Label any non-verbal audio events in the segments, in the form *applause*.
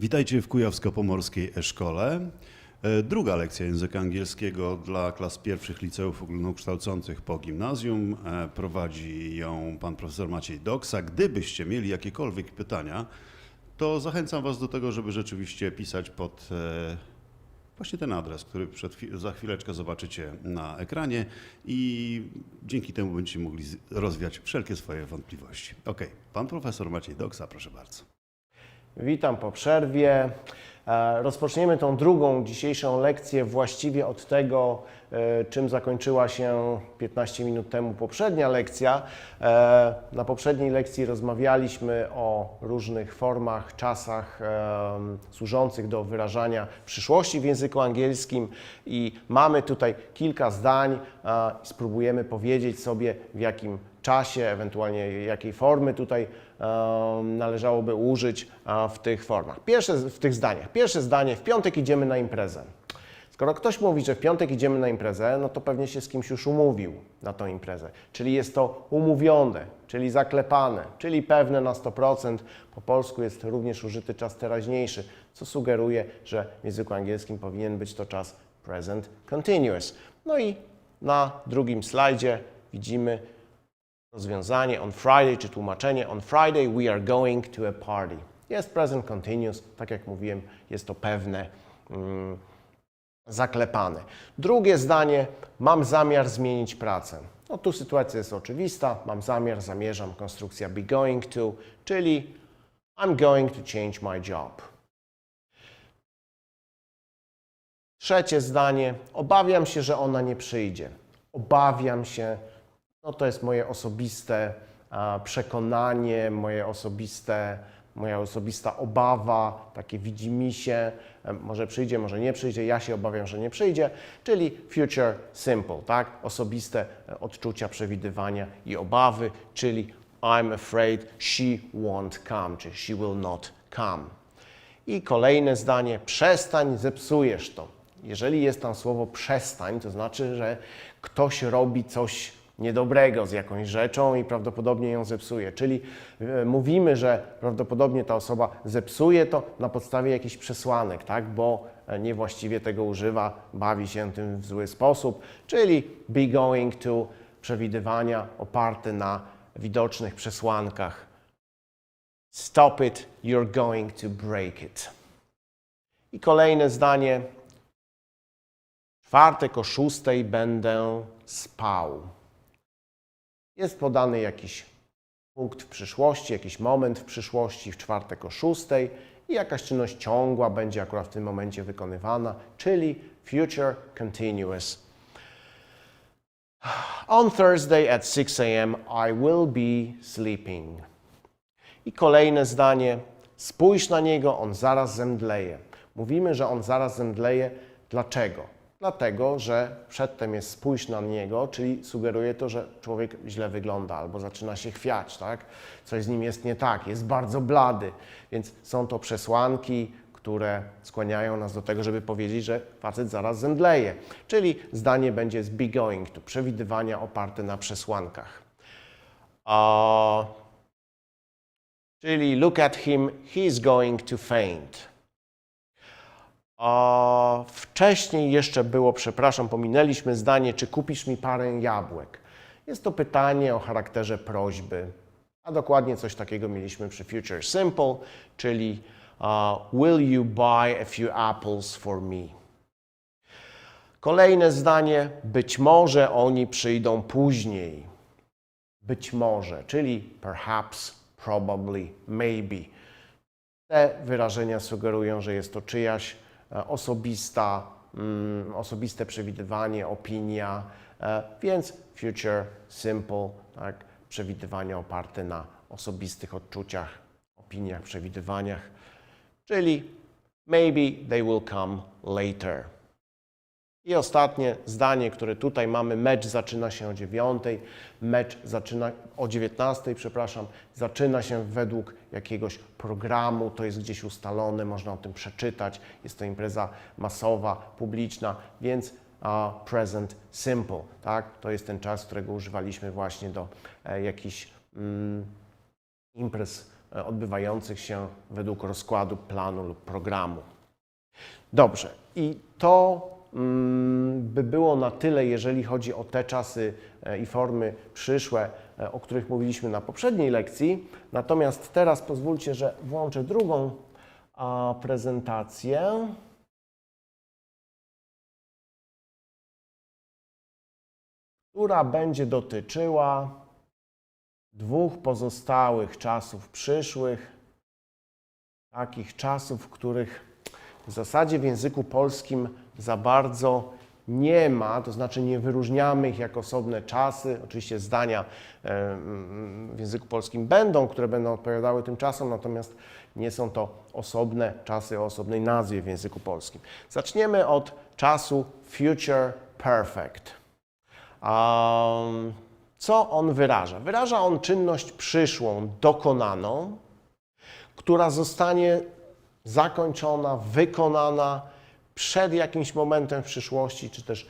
Witajcie w Kujawsko-Pomorskiej E-Szkole. E, Druga lekcja języka angielskiego dla klas pierwszych liceów ogólnokształcących po gimnazjum. E, Prowadzi ją pan profesor Maciej Doksa. Gdybyście mieli jakiekolwiek pytania, to zachęcam was do tego, żeby rzeczywiście pisać pod e, właśnie ten adres, który przed, za chwileczkę zobaczycie na ekranie i dzięki temu będziecie mogli rozwiać wszelkie swoje wątpliwości. Ok, pan profesor Maciej Doksa, proszę bardzo. Witam po przerwie. E, Rozpoczniemy tą drugą dzisiejszą lekcję właściwie od tego, e, czym zakończyła się 15 minut temu poprzednia lekcja. E, Na poprzedniej lekcji rozmawialiśmy o różnych formach, czasach służących do wyrażania przyszłości w języku angielskim i mamy tutaj kilka zdań. Spróbujemy powiedzieć sobie w jakim czasie, ewentualnie jakiej formy tutaj należałoby użyć w tych formach. Pierwsze, w tych zdaniach. Pierwsze zdanie, w piątek idziemy na imprezę. Skoro ktoś mówi, że w piątek idziemy na imprezę, no to pewnie się z kimś już umówił na tą imprezę. Czyli jest to umówione, czyli zaklepane, czyli pewne na 100%. Po polsku jest również użyty czas teraźniejszy, co sugeruje, że w języku angielskim powinien być to czas present continuous. No i na drugim slajdzie widzimy rozwiązanie on Friday, czy tłumaczenie on Friday we are going to a party. Jest present continuous, tak jak mówiłem, jest to pewne, mm, zaklepane. Drugie zdanie, mam zamiar zmienić pracę. No tu sytuacja jest oczywista, mam zamiar, zamierzam, konstrukcja be going to, czyli I'm going to change my job. Trzecie zdanie, obawiam się, że ona nie przyjdzie. Obawiam się, no to jest moje osobiste przekonanie, moje osobiste, moja osobista obawa, takie widzimisię, em, może przyjdzie, może nie przyjdzie, ja się obawiam, że nie przyjdzie, czyli future simple, tak? Osobiste e, odczucia, przewidywania i obawy, czyli I'm afraid she won't come, czy she will not come. I kolejne zdanie, przestań, zepsujesz to. Jeżeli jest tam słowo przestań, to znaczy, że ktoś robi coś niedobrego z jakąś rzeczą i prawdopodobnie ją zepsuje. Czyli e, mówimy, że prawdopodobnie ta osoba zepsuje to na podstawie jakichś przesłanek, tak? bo e, niewłaściwie tego używa, bawi się tym w zły sposób, czyli be going to przewidywania oparte na widocznych przesłankach. Stop it, you're going to break it. I kolejne zdanie. Czwartek o szóstej będę spał. Jest podany jakiś punkt w przyszłości, jakiś moment w przyszłości, w czwartek o szóstej i jakaś czynność ciągła będzie akurat w tym momencie wykonywana, czyli future continuous. On Thursday at 6 a.m. I will be sleeping. I kolejne zdanie. Spójrz na niego, on zaraz zemdleje. Mówimy, że on zaraz zemdleje. Dlaczego? Dlatego, że przedtem jest spójrz na niego, czyli sugeruje to, że człowiek źle wygląda albo zaczyna się chwiać, tak? Coś z nim jest nie tak, jest bardzo blady. Więc są to przesłanki, które skłaniają nas do tego, żeby powiedzieć, że facet zaraz zemdleje. Czyli zdanie będzie z be going to, przewidywania oparte na przesłankach. Czyli look at him, he is going to faint. Wcześniej jeszcze było, przepraszam, pominęliśmy zdanie, czy kupisz mi parę jabłek. Jest to pytanie o charakterze prośby, a dokładnie coś takiego mieliśmy przy Future Simple, czyli uh, will you buy a few apples for me? Kolejne zdanie, być może oni przyjdą później. Być może, czyli perhaps, probably, maybe. Te wyrażenia sugerują, że jest to czyjaś osobista mm, osobiste przewidywanie, opinia, e, więc future simple, tak, przewidywania oparte na osobistych odczuciach, opiniach, przewidywaniach, czyli maybe they will come later. I ostatnie zdanie, które tutaj mamy, mecz zaczyna się o 9, mecz zaczyna o 19, przepraszam, zaczyna się według jakiegoś programu, to jest gdzieś ustalone, można o tym przeczytać, jest to impreza masowa, publiczna, więc present simple, tak? To jest ten czas, którego używaliśmy właśnie do e, jakichś mm, imprez e, odbywających się według rozkładu, planu lub programu. Dobrze, i to by było na tyle, jeżeli chodzi o te czasy e, i formy przyszłe, e, o których mówiliśmy na poprzedniej lekcji. Natomiast teraz pozwólcie, że włączę drugą prezentację. która będzie dotyczyła dwóch pozostałych czasów przyszłych, takich czasów, których w zasadzie w języku polskim za bardzo nie ma, to znaczy nie wyróżniamy ich jako osobne czasy. Oczywiście zdania e, mm, w języku polskim będą, które będą odpowiadały tym czasom, natomiast nie są to osobne czasy o osobnej nazwie w języku polskim. Zaczniemy od czasu future perfect. Um, co on wyraża? Wyraża on czynność przyszłą, dokonaną, która zostanie zakończona, wykonana przed jakimś momentem w przyszłości, czy też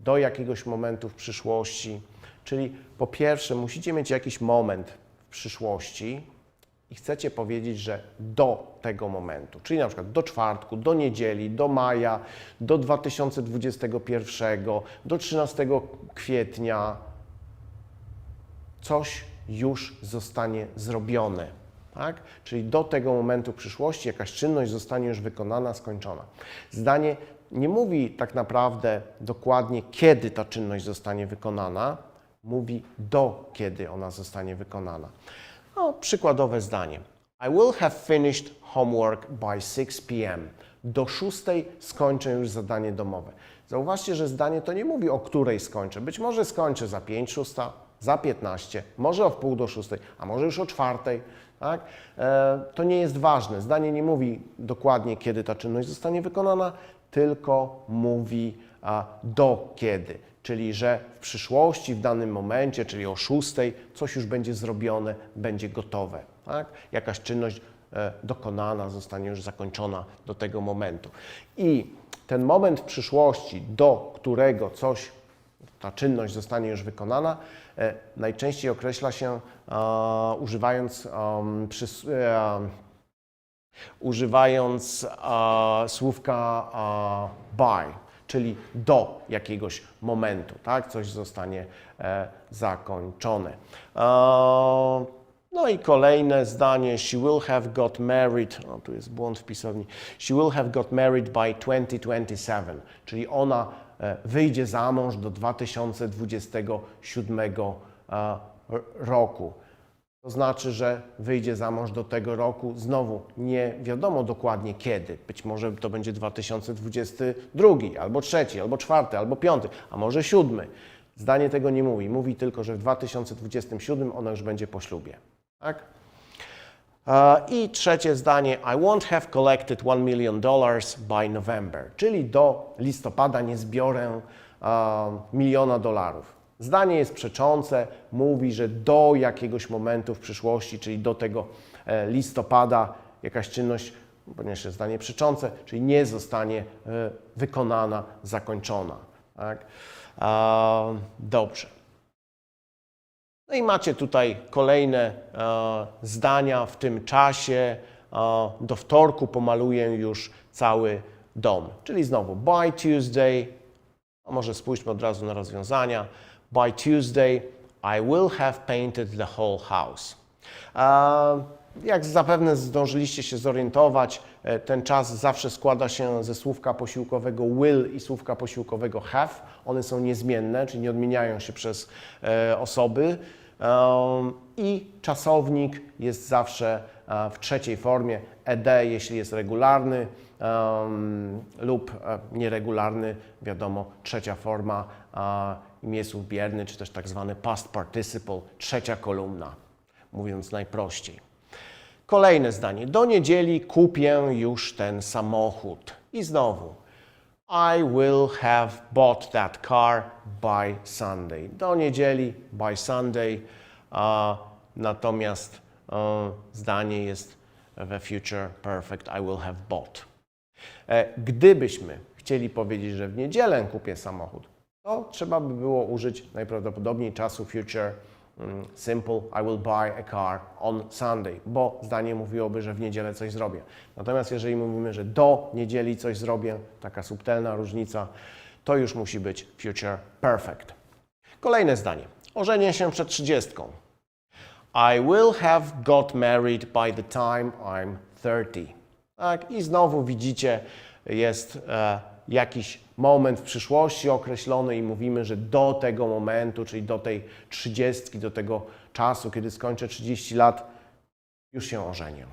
do jakiegoś momentu w przyszłości. Czyli po pierwsze, musicie mieć jakiś moment w przyszłości i chcecie powiedzieć, że do tego momentu, czyli na przykład do czwartku, do niedzieli, do maja, do 2021, do 13 kwietnia, coś już zostanie zrobione. Tak? Czyli do tego momentu przyszłości jakaś czynność zostanie już wykonana, skończona. Zdanie nie mówi tak naprawdę dokładnie, kiedy ta czynność zostanie wykonana, mówi do kiedy ona zostanie wykonana. No, przykładowe zdanie. I will have finished homework by 6 p.m. Do 6 skończę już zadanie domowe. Zauważcie, że zdanie to nie mówi o której skończę. Być może skończę za 5 szósta, za 15, może o wpół do 6, a może już o 4. Tak? E, to nie jest ważne. Zdanie nie mówi dokładnie, kiedy ta czynność zostanie wykonana, tylko mówi do kiedy. Czyli, że w przyszłości, w danym momencie, czyli o 6, coś już będzie zrobione, będzie gotowe. Tak? Jakaś czynność e, dokonana zostanie już zakończona do tego momentu. I ten moment w przyszłości, do którego coś ta czynność zostanie już wykonana, e, najczęściej określa się używając, e, używając słówka by, czyli do jakiegoś momentu, tak? Coś zostanie e, zakończone. No i kolejne zdanie. She will have got married. No, tu jest błąd w pisowni. She will have got married by 2027. Czyli ona wyjdzie za mąż do 2027 e, roku. To znaczy, że wyjdzie za mąż do tego roku. Znowu nie wiadomo dokładnie kiedy. Być może to będzie 2022, albo trzeci, albo czwarty, albo piąty, a może siódmy. Zdanie tego nie mówi. Mówi tylko, że w 2027 ona już będzie po ślubie. Tak? E, I trzecie zdanie, I won't have collected $1 million dollars by November, czyli do listopada nie zbiorę e, miliona dolarów. Zdanie jest przeczące, mówi, że do jakiegoś momentu w przyszłości, czyli do tego e, listopada, jakaś czynność, ponieważ jest zdanie przeczące, czyli nie zostanie wykonana, zakończona. Tak? Dobrze. No i macie tutaj kolejne e, zdania w tym czasie. E, do wtorku pomaluję już cały dom. Czyli znowu by Tuesday, a może spójrzmy od razu na rozwiązania. By Tuesday I will have painted the whole house. Jak zapewne zdążyliście się zorientować, e, ten czas zawsze składa się ze słówka posiłkowego will i słówka posiłkowego have. One są niezmienne, czyli nie odmieniają się przez e, osoby. I czasownik jest zawsze e, w trzeciej formie ed, jeśli jest regularny lub nieregularny, wiadomo, trzecia forma imiesłów bierny, czy też tak zwany past participle, trzecia kolumna, mówiąc najprościej. Kolejne zdanie. Do niedzieli kupię już ten samochód. I znowu. I will have bought that car by Sunday. Do niedzieli, by Sunday. A natomiast e, zdanie jest we future perfect. I will have bought. E, Gdybyśmy chcieli powiedzieć, że w niedzielę kupię samochód, to trzeba by było użyć najprawdopodobniej czasu future simple. I will buy a car on Sunday, bo zdanie mówiłoby, że w niedzielę coś zrobię. Natomiast jeżeli mówimy, że do niedzieli coś zrobię, taka subtelna różnica, to już musi być future perfect. Kolejne zdanie. Ożenię się przed trzydziestką. I will have got married by the time I'm 30. Tak, i znowu widzicie, jest e, jakiś moment w przyszłości określony i mówimy, że do tego momentu, czyli do tej trzydziestki, do tego czasu, kiedy skończę 30 lat, już się ożenię.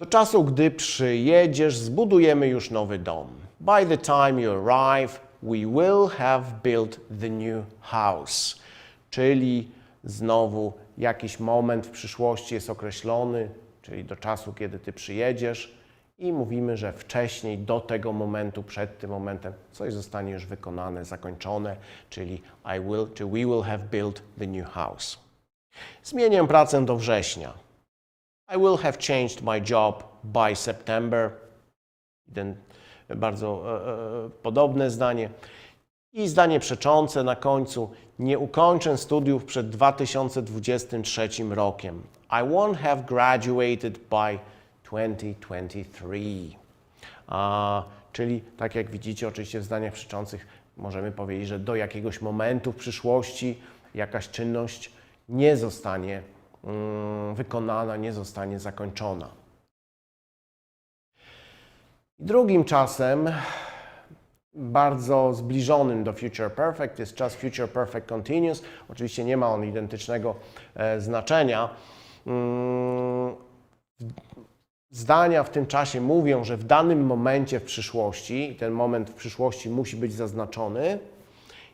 Do czasu, gdy przyjedziesz, zbudujemy już nowy dom. By the time you arrive, we will have built the new house. Czyli znowu jakiś moment w przyszłości jest określony, czyli do czasu, kiedy ty przyjedziesz i mówimy, że wcześniej, do tego momentu, przed tym momentem coś zostanie już wykonane, zakończone, czyli I will, czy we will have built the new house. Zmienię pracę do września. I will have changed my job by September. Ten bardzo e, e, podobne zdanie. I zdanie przeczące na końcu. Nie ukończę studiów przed 2023 rokiem. I won't have graduated by 2023. A, czyli tak jak widzicie, oczywiście w zdaniach przeczących możemy powiedzieć, że do jakiegoś momentu w przyszłości jakaś czynność nie zostanie mm, wykonana, nie zostanie zakończona. Drugim czasem, bardzo zbliżonym do Future Perfect, jest czas Future Perfect Continuous. Oczywiście nie ma on identycznego e, znaczenia. Mm, Zdania w tym czasie mówią, że w danym momencie w przyszłości, ten moment w przyszłości musi być zaznaczony,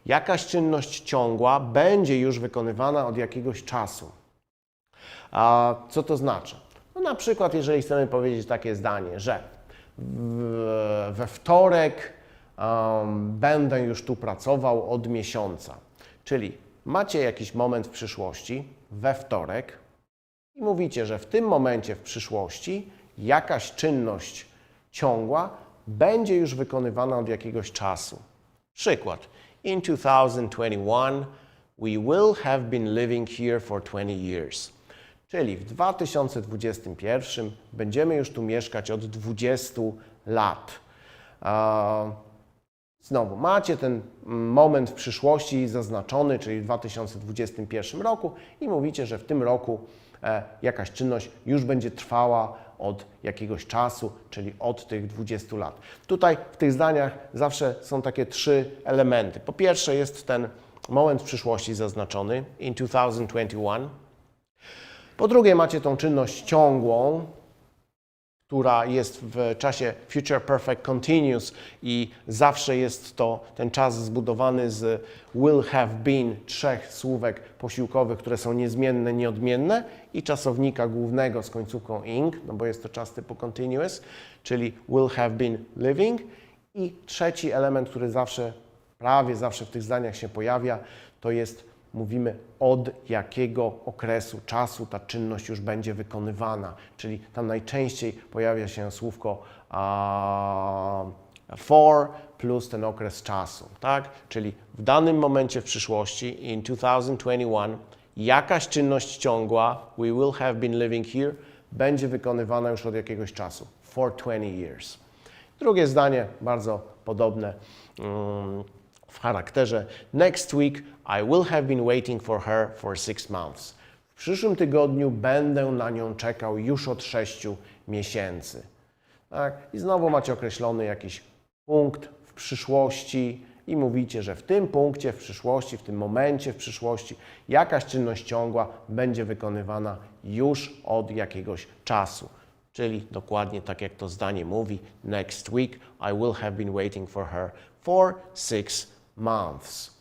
jakaś czynność ciągła będzie już wykonywana od jakiegoś czasu. A co to znaczy? No na przykład, jeżeli chcemy powiedzieć takie zdanie, że w, we wtorek um, będę już tu pracował od miesiąca. Czyli macie jakiś moment w przyszłości, we wtorek, i mówicie, że w tym momencie w przyszłości jakaś czynność ciągła będzie już wykonywana od jakiegoś czasu. Przykład. In 2021 we will have been living here for 20 years. Czyli w 2021 będziemy już tu mieszkać od 20 lat. Znowu, macie ten moment w przyszłości zaznaczony, czyli w 2021 roku i mówicie, że w tym roku e, jakaś czynność już będzie trwała od jakiegoś czasu, czyli od tych 20 lat. Tutaj w tych zdaniach zawsze są takie trzy elementy. Po pierwsze jest ten moment w przyszłości zaznaczony, in 2021. Po drugie macie tą czynność ciągłą, która jest w czasie Future Perfect Continuous i zawsze jest to ten czas zbudowany z will have been, trzech słówek posiłkowych, które są niezmienne, nieodmienne i czasownika głównego z końcówką ing, no bo jest to czas typu continuous, czyli will have been living i trzeci element, który zawsze, prawie zawsze w tych zdaniach się pojawia, to jest mówimy od jakiego okresu czasu ta czynność już będzie wykonywana. Czyli tam najczęściej pojawia się słówko a, for plus ten okres czasu, tak? Czyli w danym momencie w przyszłości, in 2021, jakaś czynność ciągła, we will have been living here, będzie wykonywana już od jakiegoś czasu, for 20 years. Drugie zdanie, bardzo podobne mm, w charakterze. Next week I will have been waiting for her for six months. W przyszłym tygodniu będę na nią czekał już od sześciu miesięcy. Tak? I znowu macie określony jakiś punkt w przyszłości i mówicie, że w tym punkcie w przyszłości, w tym momencie w przyszłości jakaś czynność ciągła będzie wykonywana już od jakiegoś czasu. Czyli dokładnie tak jak to zdanie mówi, next week I will have been waiting for her for six months.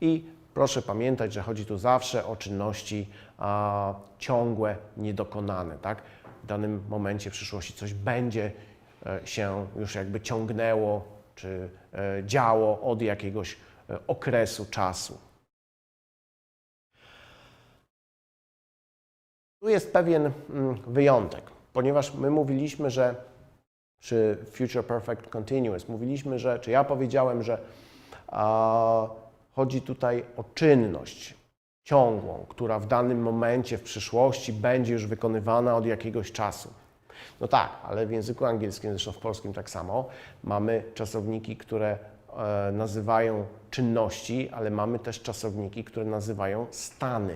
I proszę pamiętać, że chodzi tu zawsze o czynności a, ciągłe, niedokonane. Tak? W danym momencie w przyszłości coś będzie e, się już jakby ciągnęło czy e, działo od jakiegoś e, okresu czasu. Tu jest pewien mm, wyjątek, ponieważ my mówiliśmy, że przy Future Perfect Continuous mówiliśmy, że, czy ja powiedziałem, że a, chodzi tutaj o czynność ciągłą, która w danym momencie w przyszłości będzie już wykonywana od jakiegoś czasu. No tak, ale w języku angielskim, zresztą w polskim tak samo, mamy czasowniki, które e, nazywają czynności, ale mamy też czasowniki, które nazywają stany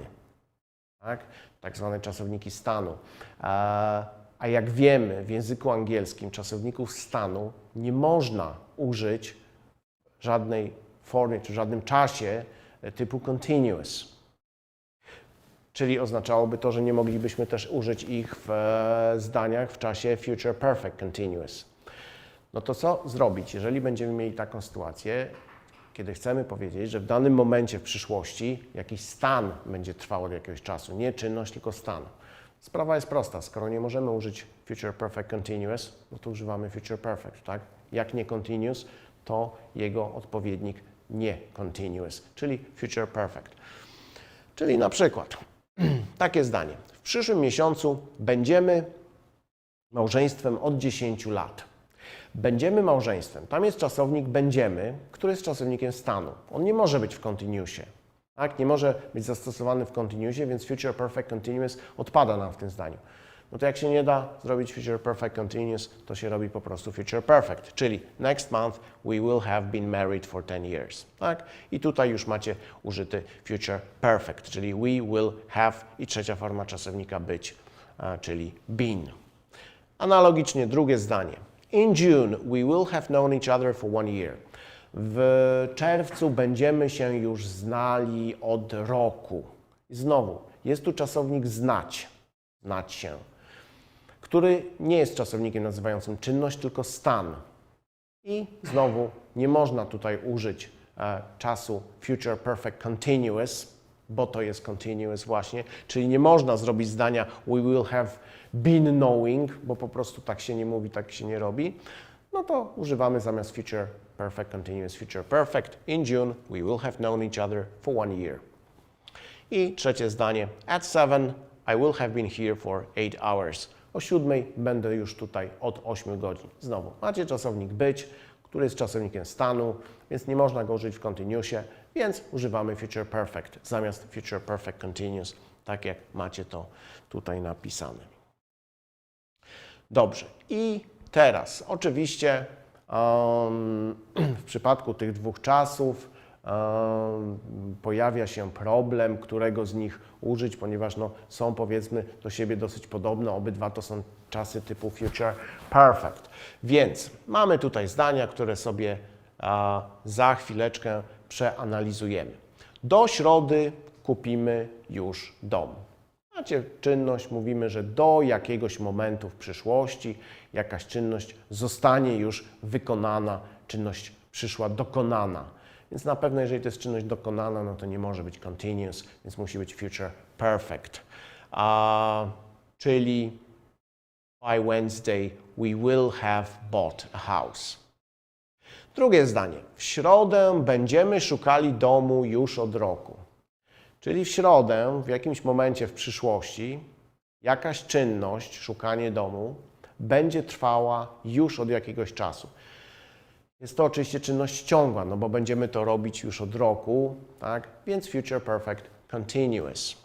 tak? tak zwane czasowniki stanu. A, a jak wiemy, w języku angielskim czasowników stanu nie można użyć żadnej formie czy żadnym czasie e, typu continuous. Czyli oznaczałoby to, że nie moglibyśmy też użyć ich w e, zdaniach w czasie future perfect continuous. No to co zrobić, jeżeli będziemy mieli taką sytuację, kiedy chcemy powiedzieć, że w danym momencie w przyszłości jakiś stan będzie trwał od jakiegoś czasu, nie czynność, tylko stan. Sprawa jest prosta, skoro nie możemy użyć future perfect continuous, no to używamy future perfect, tak? Jak nie continuous, to jego odpowiednik nie continuous, czyli future perfect. Czyli na przykład *clears throat* takie zdanie. W przyszłym miesiącu będziemy małżeństwem od 10 lat. Będziemy małżeństwem. Tam jest czasownik będziemy, który jest czasownikiem stanu. On nie może być w continuousie. Tak? Nie może być zastosowany w continuousie, więc future perfect continuous odpada nam w tym zdaniu. No to jak się nie da zrobić future perfect continuous, to się robi po prostu future perfect, czyli next month we will have been married for 10 years. Tak? I tutaj już macie użyty future perfect, czyli we will have i trzecia forma czasownika być, czyli been. Analogicznie drugie zdanie. In June we will have known each other for one year. W czerwcu będziemy się już znali od roku. I znowu, jest tu czasownik znać, znać się, który nie jest czasownikiem nazywającym czynność, tylko stan. I znowu nie można tutaj użyć e, czasu future perfect continuous, bo to jest continuous właśnie, czyli nie można zrobić zdania we will have been knowing, bo po prostu tak się nie mówi, tak się nie robi. No to używamy zamiast future perfect continuous future perfect. In June we will have known each other for one year. I trzecie zdanie. At seven I will have been here for eight hours. O siódmej będę już tutaj od 8 godzin. Znowu, macie czasownik być, który jest czasownikiem stanu, więc nie można go użyć w continuousie, więc używamy future perfect zamiast future perfect continuous, tak jak macie to tutaj napisane. Dobrze. I teraz, oczywiście, um, *clears throat* w przypadku tych dwóch czasów pojawia się problem, którego z nich użyć, ponieważ no, są powiedzmy do siebie dosyć podobne. Obydwa to są czasy typu future perfect. Więc mamy tutaj zdania, które sobie za chwileczkę przeanalizujemy. Do środy kupimy już dom. Macie czynność, mówimy, że do jakiegoś momentu w przyszłości jakaś czynność zostanie już wykonana, czynność przyszła dokonana. Więc na pewno, jeżeli to jest czynność dokonana, no to nie może być continuous, więc musi być future perfect. Czyli by Wednesday we will have bought a house. Drugie zdanie. W środę będziemy szukali domu już od roku. Czyli w środę, w jakimś momencie w przyszłości, jakaś czynność, szukanie domu, będzie trwała już od jakiegoś czasu. Jest to oczywiście czynność ciągła, no bo będziemy to robić już od roku, tak? Więc future perfect continuous.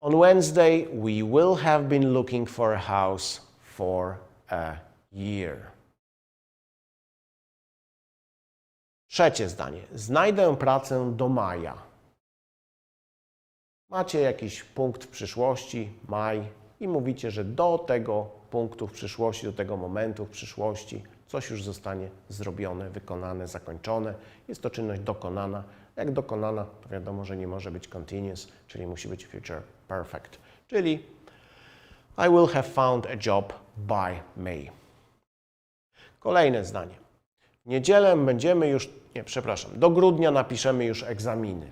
On Wednesday, we will have been looking for a house for a year. Trzecie zdanie. Znajdę pracę do maja. Macie jakiś punkt w przyszłości, maj, i mówicie, że do tego punktu w przyszłości, do tego momentu w przyszłości coś już zostanie zrobione, wykonane, zakończone. Jest to czynność dokonana. Jak dokonana, to wiadomo, że nie może być continuous, czyli musi być future perfect. Czyli I will have found a job by May. Kolejne zdanie. W niedzielę będziemy już, nie, przepraszam, do grudnia napiszemy już egzaminy.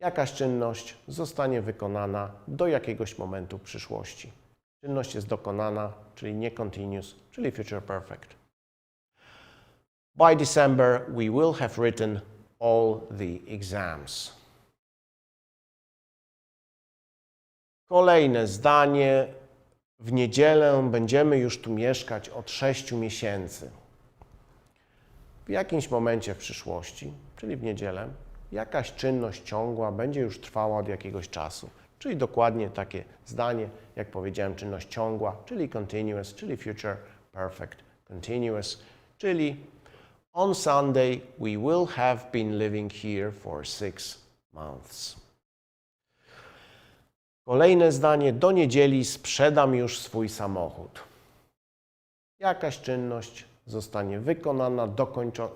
Jakaś czynność zostanie wykonana do jakiegoś momentu w przyszłości. Czynność jest dokonana, czyli nie continuous, czyli future perfect. By December we will have written all the exams. Kolejne zdanie. W niedzielę będziemy już tu mieszkać od 6 miesięcy. W jakimś momencie w przyszłości, czyli w niedzielę, jakaś czynność ciągła będzie już trwała od jakiegoś czasu. Czyli dokładnie takie zdanie, jak powiedziałem, czynność ciągła, czyli continuous, czyli future perfect continuous, czyli on Sunday we will have been living here for six months. Kolejne zdanie. Do niedzieli sprzedam już swój samochód. Jakaś czynność zostanie wykonana,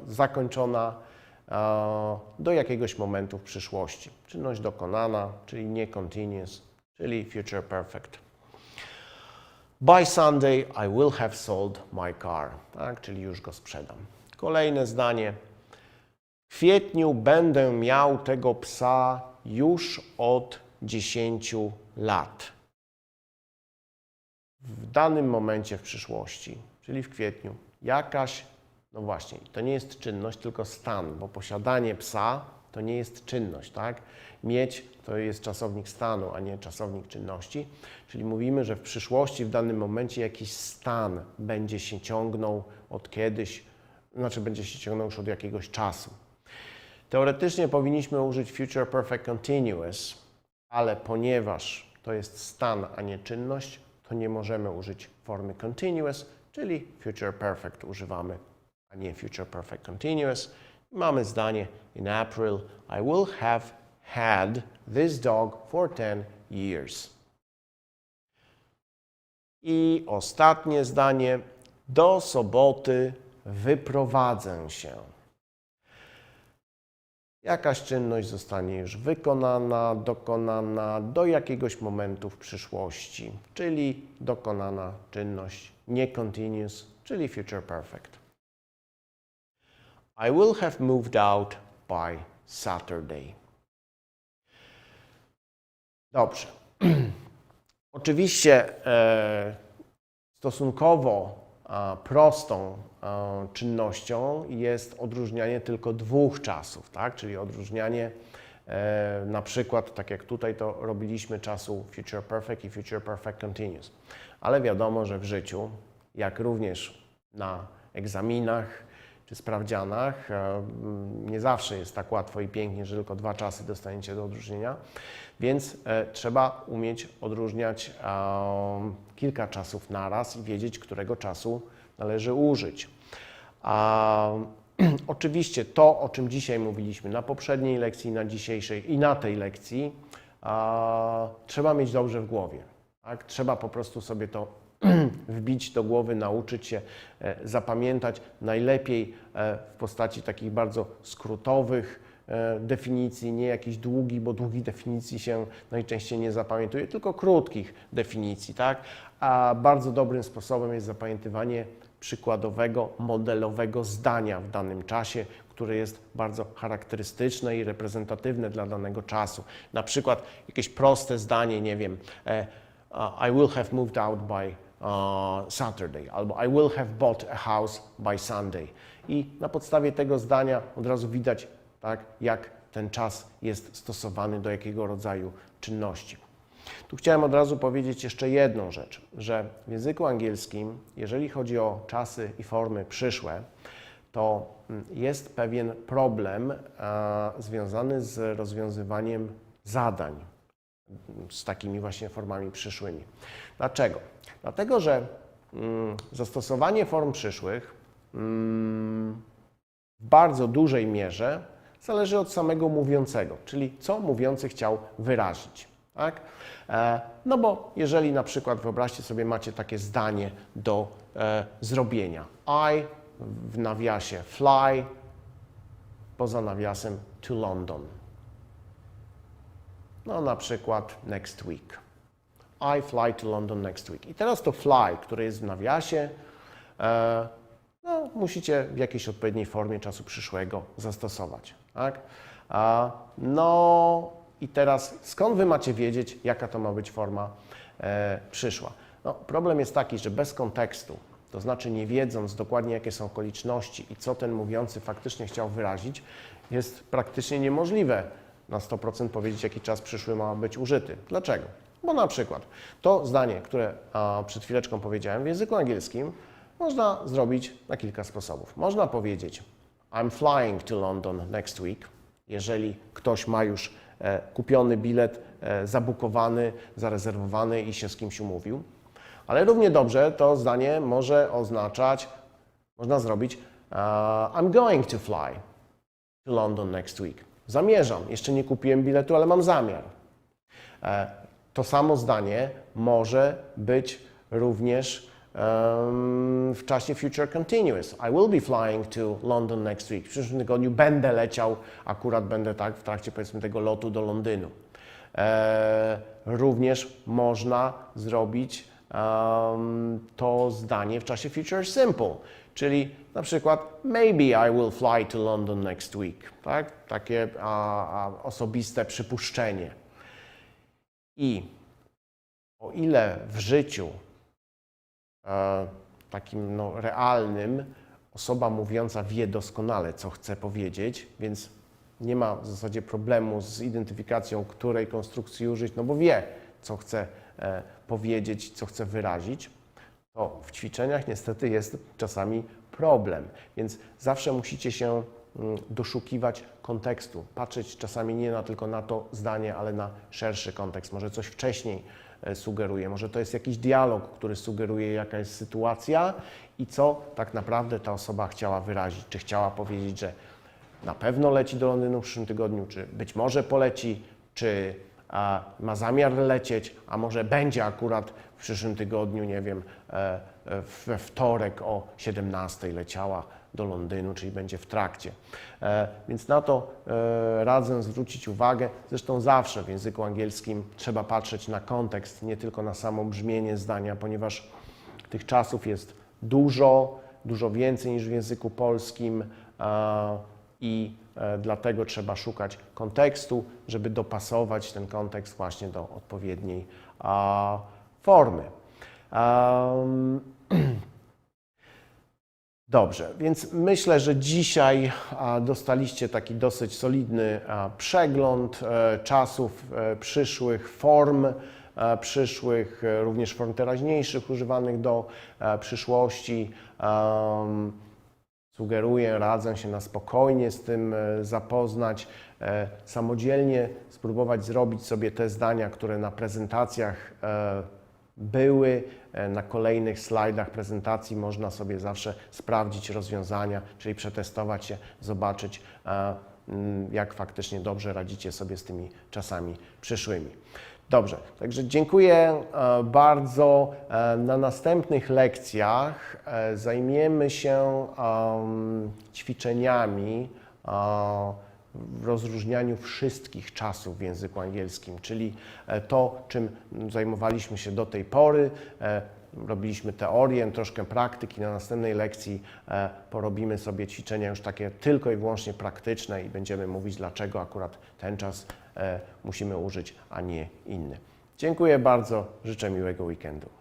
zakończona do jakiegoś momentu w przyszłości. Czynność dokonana, czyli nie continuous, czyli future perfect. By Sunday I will have sold my car. Tak, czyli już go sprzedam. Kolejne zdanie. W kwietniu będę miał tego psa już od 10 lat. W danym momencie w przyszłości, czyli w kwietniu, jakaś, no właśnie, to nie jest czynność, tylko stan, bo posiadanie psa to nie jest czynność, tak? Mieć to jest czasownik stanu, a nie czasownik czynności. Czyli mówimy, że w przyszłości, w danym momencie jakiś stan będzie się ciągnął od kiedyś, znaczy będzie się ciągnął już od jakiegoś czasu. Teoretycznie powinniśmy użyć future perfect continuous, ale ponieważ to jest stan, a nie czynność, to nie możemy użyć formy continuous, czyli future perfect używamy, nie future perfect continuous. Mamy zdanie in April I will have had this dog for 10 years. I ostatnie zdanie do soboty wyprowadzę się. Jakaś czynność zostanie już wykonana, dokonana do jakiegoś momentu w przyszłości, czyli dokonana czynność nie continuous, czyli future perfect. I will have moved out by Saturday. Dobrze. *clears throat* Oczywiście e, stosunkowo a, prostą a, czynnością jest odróżnianie tylko dwóch czasów, tak? czyli odróżnianie e, na przykład, tak jak tutaj to robiliśmy, czasu future perfect i future perfect continuous. Ale wiadomo, że w życiu, jak również na egzaminach czy sprawdzianach, e, nie zawsze jest tak łatwo i pięknie, że tylko dwa czasy dostaniecie do odróżnienia, więc e, trzeba umieć odróżniać e, kilka czasów naraz i wiedzieć, którego czasu należy użyć. *clears throat* Oczywiście to, o czym dzisiaj mówiliśmy na poprzedniej lekcji, na dzisiejszej i na tej lekcji, trzeba mieć dobrze w głowie. Tak? Trzeba po prostu sobie to *clears throat* wbić do głowy, nauczyć się, e, zapamiętać najlepiej e, w postaci takich bardzo skrótowych e, definicji, nie jakichś długich, bo długich definicji się najczęściej nie zapamiętuje, tylko krótkich definicji, tak? A bardzo dobrym sposobem jest zapamiętywanie przykładowego, modelowego zdania w danym czasie, które jest bardzo charakterystyczne i reprezentatywne dla danego czasu. Na przykład jakieś proste zdanie, nie wiem, I will have moved out by Saturday, albo I will have bought a house by Sunday. I na podstawie tego zdania od razu widać, tak, jak ten czas jest stosowany do jakiego rodzaju czynności. Tu chciałem od razu powiedzieć jeszcze jedną rzecz, że w języku angielskim, jeżeli chodzi o czasy i formy przyszłe, to mm, jest pewien problem a, związany z rozwiązywaniem zadań z takimi właśnie formami przyszłymi. Dlaczego? Dlatego, że mm, zastosowanie form przyszłych mm, w bardzo dużej mierze zależy od samego mówiącego, czyli co mówiący chciał wyrazić. Tak? E, no bo jeżeli na przykład wyobraźcie sobie, macie takie zdanie do e, zrobienia. I w nawiasie fly, poza nawiasem to London. No na przykład next week. I fly to London next week. I teraz to fly, które jest w nawiasie, e, no, musicie w jakiejś odpowiedniej formie czasu przyszłego zastosować. Tak? A, no i teraz skąd Wy macie wiedzieć, jaka to ma być forma e, przyszła? No, problem jest taki, że bez kontekstu, to znaczy nie wiedząc dokładnie, jakie są okoliczności i co ten mówiący faktycznie chciał wyrazić, jest praktycznie niemożliwe na 100% powiedzieć, jaki czas przyszły ma być użyty. Dlaczego? Bo na przykład to zdanie, które a, przed chwileczką powiedziałem w języku angielskim, można zrobić na kilka sposobów. Można powiedzieć I'm flying to London next week, jeżeli ktoś ma już e, kupiony bilet, e, zabukowany, zarezerwowany i się z kimś umówił. Ale równie dobrze to zdanie może oznaczać, można zrobić e, I'm going to fly to London next week. Zamierzam. Jeszcze nie kupiłem biletu, ale mam zamiar. E, To samo zdanie może być również em, w czasie future continuous. I will be flying to London next week. W przyszłym tygodniu będę leciał, akurat będę tak w trakcie powiedzmy tego lotu do Londynu. E, również można zrobić em, to zdanie w czasie future simple, czyli na przykład maybe I will fly to London next week. Tak? Takie a, a, osobiste przypuszczenie. I o ile w życiu e, takim no, realnym osoba mówiąca wie doskonale, co chce powiedzieć, więc nie ma w zasadzie problemu z identyfikacją, której konstrukcji użyć, no bo wie, co chce e, powiedzieć, co chce wyrazić, to w ćwiczeniach niestety jest czasami problem. Więc zawsze musicie się mm, doszukiwać kontekstu, patrzeć czasami nie na, tylko na to zdanie, ale na szerszy kontekst. Może coś wcześniej e, sugeruje, może to jest jakiś dialog, który sugeruje, jaka jest sytuacja i co tak naprawdę ta osoba chciała wyrazić. Czy chciała powiedzieć, że na pewno leci do Londynu w przyszłym tygodniu, czy być może poleci, czy a, ma zamiar lecieć, a może będzie akurat w przyszłym tygodniu, nie wiem, e, e, we wtorek o 17 leciała do Londynu, czyli będzie w trakcie. E, Więc na to radzę zwrócić uwagę. Zresztą zawsze w języku angielskim trzeba patrzeć na kontekst, nie tylko na samo brzmienie zdania, ponieważ tych czasów jest dużo, dużo więcej niż w języku polskim i dlatego trzeba szukać kontekstu, żeby dopasować ten kontekst właśnie do odpowiedniej formy. *clears throat* Dobrze, więc myślę, że dzisiaj dostaliście taki dosyć solidny przegląd e, czasów e, przyszłych, form e, przyszłych, również form teraźniejszych używanych do przyszłości. Sugeruję, radzę się na spokojnie z tym zapoznać, samodzielnie spróbować zrobić sobie te zdania, które na prezentacjach były. E, Na kolejnych slajdach prezentacji można sobie zawsze sprawdzić rozwiązania, czyli przetestować się, zobaczyć, mm, jak faktycznie dobrze radzicie sobie z tymi czasami przyszłymi. Dobrze, także dziękuję e, bardzo. E, Na następnych lekcjach zajmiemy się ćwiczeniami w rozróżnianiu wszystkich czasów w języku angielskim, czyli e, to, czym zajmowaliśmy się do tej pory. E, Robiliśmy teorię, troszkę praktyki. Na następnej lekcji e, porobimy sobie ćwiczenia już takie tylko i wyłącznie praktyczne i będziemy mówić, dlaczego akurat ten czas musimy użyć, a nie inny. Dziękuję bardzo, życzę miłego weekendu.